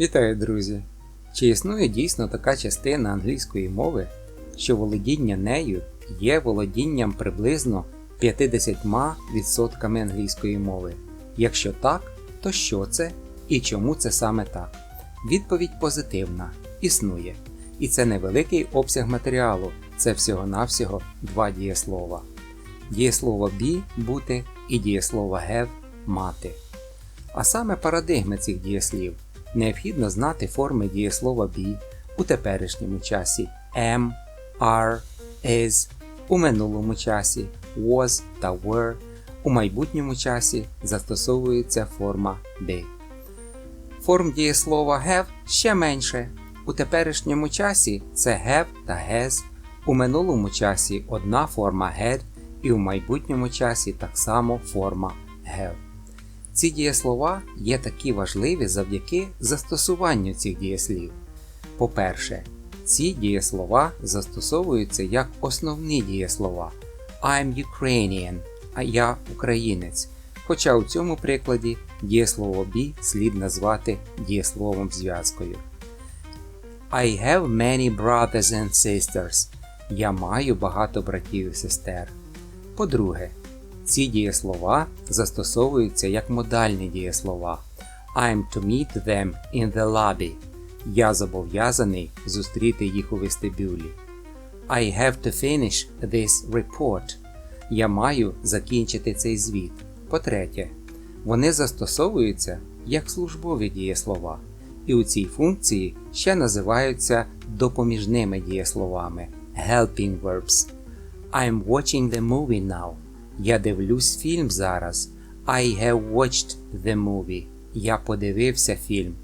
Вітаю, друзі! Чи існує дійсно така частина англійської мови, що володіння нею є володінням приблизно 50% англійської мови? Якщо так, то що це і чому це саме так? Відповідь позитивна існує. І це невеликий обсяг матеріалу, це всього-навсього два дієслова. Дієслово be бути і дієслово have мати. А саме парадигми цих дієслів необхідно знати форми дієслова be у теперішньому часі am, are, is, у минулому часі was та were, у майбутньому часі застосовується форма be. Форм дієслова have ще менше. У теперішньому часі це have та has, у минулому часі одна форма had і у майбутньому часі так само форма have. Ці дієслова є такі важливі завдяки застосуванню цих дієслів. По-перше, ці дієслова застосовуються як основні дієслова I'm Ukrainian, а я українець. Хоча у цьому прикладі дієслово be слід назвати дієсловом зв'язкою. I have many brothers and sisters. Я маю багато братів і сестер. По-друге, ці дієслова застосовуються як модальні дієслова. I'm to meet them in the lobby. Я зобов'язаний зустріти їх у вестибюлі. I have to finish this report. Я маю закінчити цей звіт. По-третє, вони застосовуються як службові дієслова, і у цій функції ще називаються допоміжними дієсловами helping verbs. I'm watching the movie now. Я дивлюсь фільм зараз. I have watched the movie. Я подивився фільм.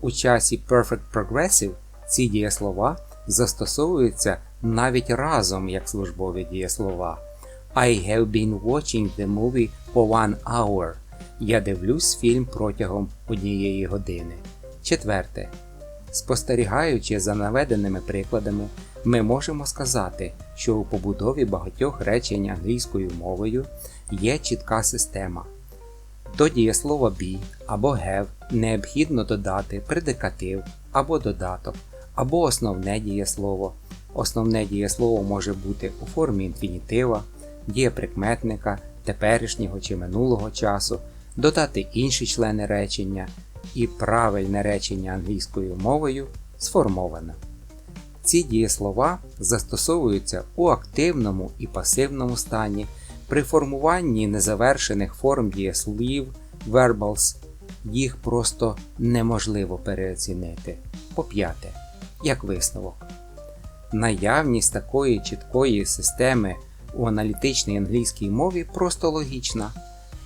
У часі Perfect Progressive ці дієслова застосовуються навіть разом як службові дієслова. I have been watching the movie for one hour. Я дивлюсь фільм протягом однієї години. Четверте. Спостерігаючи за наведеними прикладами, ми можемо сказати, що у побудові багатьох речень англійською мовою є чітка система. До дієслова be або have необхідно додати предикатив або додаток, або основне дієслово. Основне дієслово може бути у формі інфінітива, дієприкметника, теперішнього чи минулого часу, додати інші члени речення, і правильне речення англійською мовою сформовано. Ці дієслова застосовуються у активному і пасивному стані при формуванні незавершених форм дієслів verbals. Їх просто неможливо переоцінити. По п'яте, як висновок. Наявність такої чіткої системи у аналітичній англійській мові просто логічна.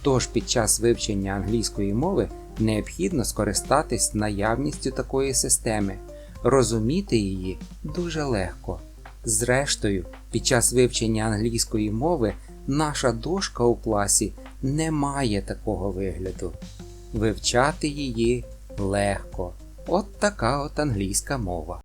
Тож під час вивчення англійської мови необхідно скористатись наявністю такої системи. Розуміти її дуже легко. Зрештою, під час вивчення англійської мови наша дошка у класі не має такого вигляду. Вивчати її легко. От така от англійська мова.